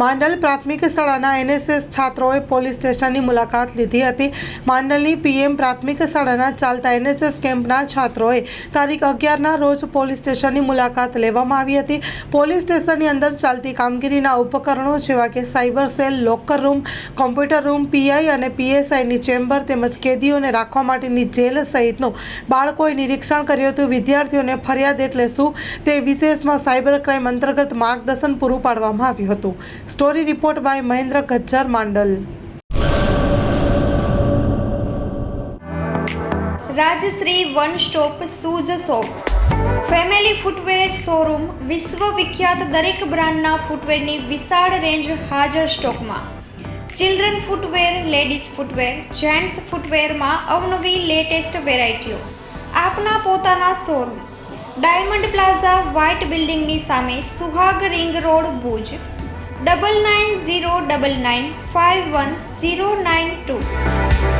માંડલ પ્રાથમિક શાળાના NSS છાત્રોએ police સ્ટેશનની મુલાકાત લીધી હતી. માંડલની પીએમ પ્રાથમિક શાળાના ચાલતા એનએસએસ કેમ્પના છાત્રોએ તારીખ અગિયારના રોજ પોલીસ સ્ટેશનની મુલાકાત લેવામાં આવી હતી. પોલીસ સ્ટેશનની અંદર ચાલતી કામગીરીના ઉપકરણો જેવા કે cyber cell, locker room, computer room, PI અને પીએસઆઈની ચેમ્બર તેમજ કેદીઓને રાખવા માટેની જેલ સહિતનું બાળકોએ નિરીક્ષણ કર્યું હતું. વિદ્યાર્થીઓને ફરિયાદ એટલે શું તે વિશેષમાં સાયબર ક્રાઇમ અંતર્ગત માર્ગદર્શન પૂરું પાડવામાં આવ્યું હતું. Story report by Mahendra Gajjar Mandal Rajshree one stop shoes shop family footwear showroom વિશ્વ વિખ્યાત દરેક બ્રાન્ડના ફૂટવેરની વિશાળ રેન્જ હાજર સ્ટોકમાં children footwear ladies footwear gents ફૂટવેરમાં અવનવી લેટેસ્ટ વેરાયટીઓ આપના પોતાના શોરૂમ ડાયમંડ પ્લાઝા વ્હાઇટ બિલ્ડિંગની સામે સુહાગ રિંગ રોડ ભુજ 9909951092.